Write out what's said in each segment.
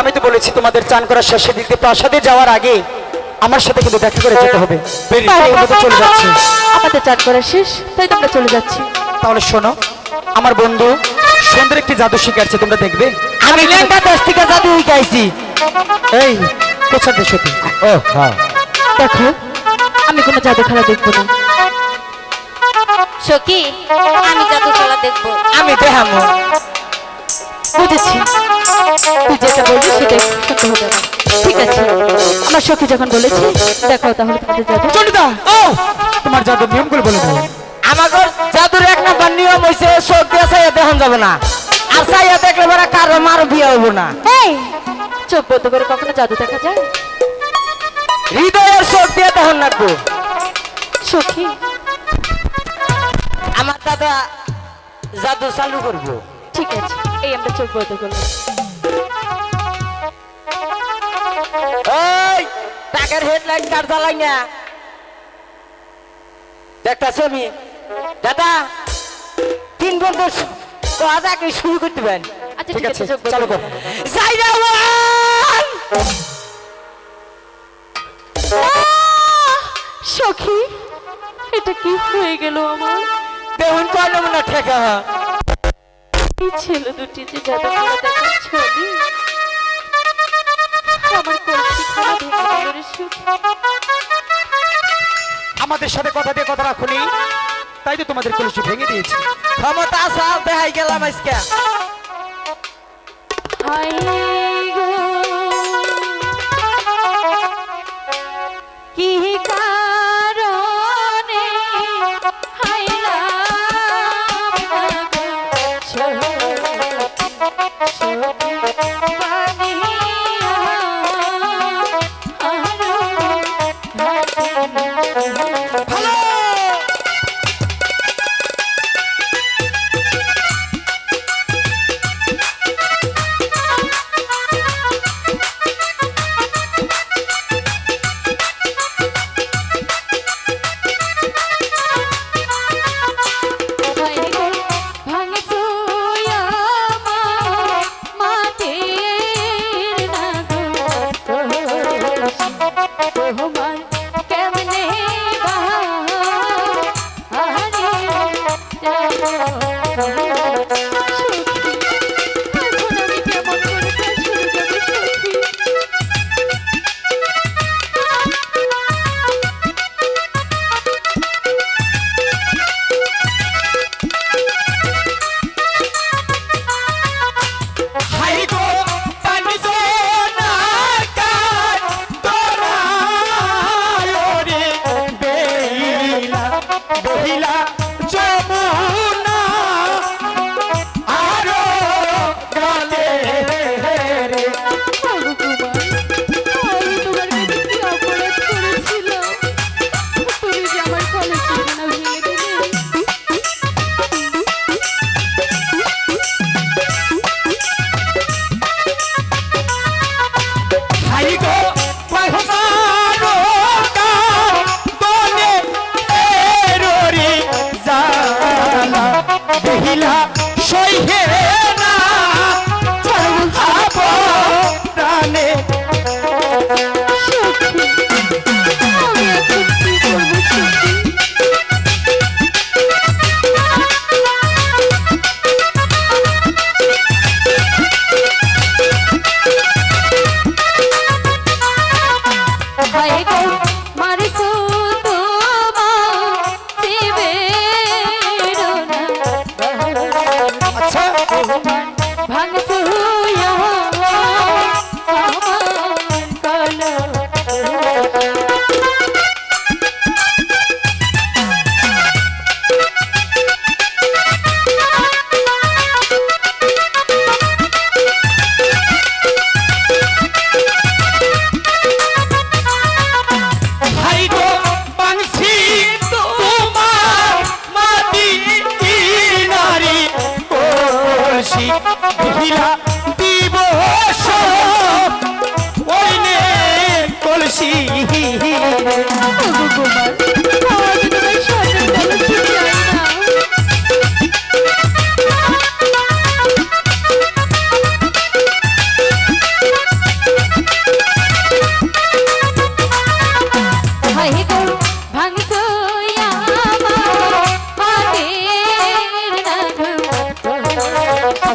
আমি তো বলেছি তোমাদের চান করার শেষের দিকে প্রাসাদে যাওয়ার আগে আমার সাথে কিন্তু দেখা করে যেতে হবে। চলে যাচ্ছি। আমাদের চান করা শেষ তাই তোমরা চলে যাচ্ছি। তাহলে শোনো আমার বন্ধু সুন্দর একটি জাদু শিখাচ্ছে তোমরা দেখবে। আমি লেঙ্গা দশ থেকে জাদু শিখাইছি। এই কোথার দেশ ও হ্যাঁ। দেখো আমি কোনো জাদু খেলা দেখব না। সখী আমি জাদু খেলা দেখব। আমি দেখামো বুঝেছি। তুই যেটা বলবি সেটাই সত্য হবে না ঠিক আছে। আমার সখী যখন বলেছি দেখো তাহলে তোমাদের জাদু। ও! তোমার জাদুর নিয়মগুলো বলে দাও। আমাগর জাদুর এক নাম্বার নিয়ম হইছে চোখ দিয়ে চাইয়া দেখান যাবে না। আর চাইয়া দেখলে পরে কারও মার বিয়ে হইব না। এই চোখ বন্ধ করে কখনো জাদু দেখা যায়? হৃদয়ের চোখ দিয়ে দেখান রাখব। সখী? আমার দাদা জাদু চালু করব। ঠিক আছে এই আমরা চোখ বন্ধ করলাম টাকার হেডলাইট কার জ্বালাই না? দেখতাছ আমি? দাদা তিন বন্ধু কাজ আগে শুরু করতে পারেন। আচ্ছা ঠিক আছে চালু কর করো। জাইরাওয়ান সখী এটা কি হয়ে গেল আমার? দেখুন কয় নমুনা ঠেকা। ছেলে দুটি যে আমি আমার কলসি খানা ভেঙে আমাদের সাথে কথা দিয়ে কথা রাখুনি। তাই তো তোমাদের কলসি ভেঙে দিয়েছি। ক্ষমতা আসাল দেখাই গেলাম আজকে। হাই কি Thank you. 多，快放手。ভিলা দিবস ওইনে কলসি।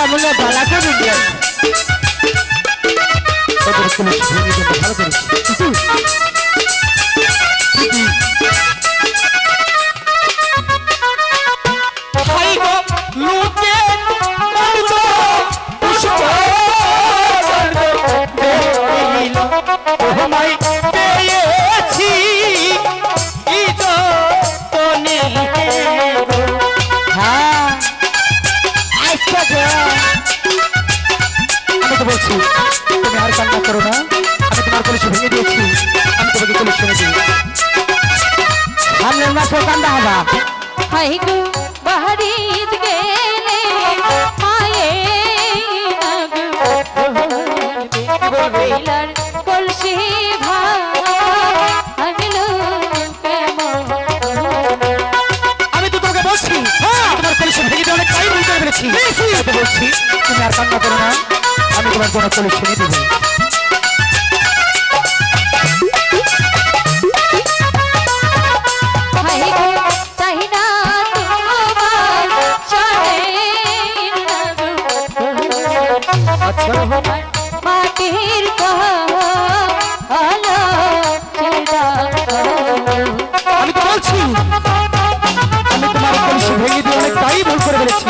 తమలో బలకు ಹೈಗು ಬಹರೀದ್ಗೆ কলসি আমি তো তোমাকে বলছি হ্যাঁ, তোমার কলসি ভেঙে দিয়ে অনেক কাজ বলতে পেরেছি আমি তোমার কোনো কলসি নিয়ে দেবো।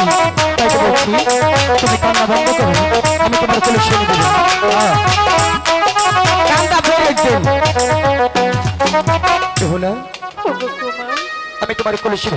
বলছি তাকে বলছি তুমি কান্না বন্ধ করো আমি তোমার কোলে শুনে দেবো। কান্না বলে একদিন আমি তোমার কোলে শুনে